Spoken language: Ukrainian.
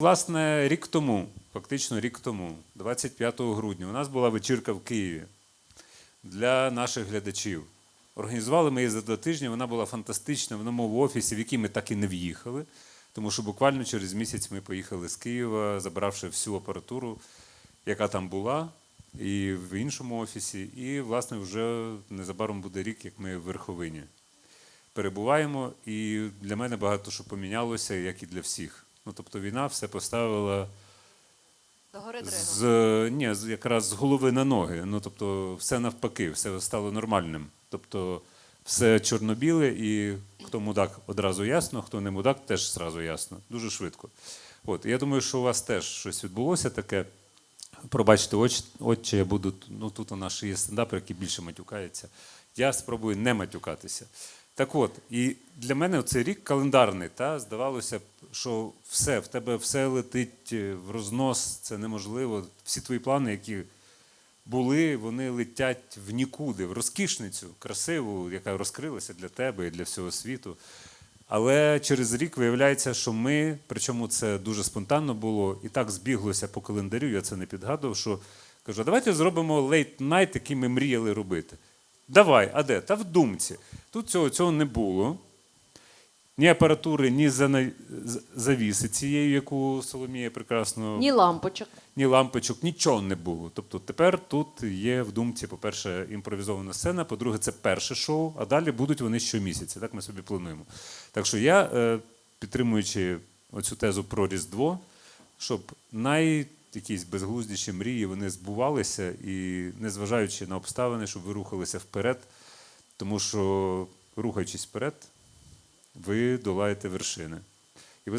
Власне, рік тому, фактично рік тому, 25 грудня, у нас була вечірка в Києві для наших глядачів. Організували ми її за два тижні. Вона була фантастична в новому офісі, в який ми так і не в'їхали. Тому що буквально через місяць ми поїхали з Києва, забравши всю апаратуру, яка там була, і в іншому офісі. І, власне, вже незабаром буде рік, як ми в Верховині перебуваємо. І для мене багато що помінялося, як і для всіх. Ну, тобто війна все поставила з, ні, з, якраз з голови на ноги. Ну, тобто, все навпаки, все стало нормальним. Тобто, все чорно-біле, і хто мудак одразу ясно, хто не мудак, теж зразу ясно. Дуже швидко. От, я думаю, що у вас теж щось відбулося таке. Пробачте, оч, отче, я буду. Ну тут у нас ще є стендапер, який більше матюкається. Я спробую не матюкатися. Так от, і для мене цей рік календарний, та здавалося б, що все, в тебе все летить е, в рознос, це неможливо. Всі твої плани, які були, вони летять в нікуди, в розкішницю, красиву, яка розкрилася для тебе і для всього світу. Але через рік виявляється, що ми, причому це дуже спонтанно було, і так збіглося по календарю, я це не підгадував, що кажу, давайте зробимо лейт найт, який ми мріяли робити. Давай, а де? Та в думці. Тут цього, цього не було. Ні апаратури, ні завіси цієї, яку Соломія прекрасно Ні лампочок. ні лампочок, нічого не було. Тобто тепер тут є в думці, по-перше, імпровізована сцена, по-друге, це перше шоу, а далі будуть вони щомісяця. Так ми собі плануємо. Так що я, е, підтримуючи оцю тезу про Різдво, щоб най якісь безглуздіші мрії вони збувалися і незважаючи на обставини, щоб ви рухалися вперед, тому що рухаючись вперед, ви долаєте вершини.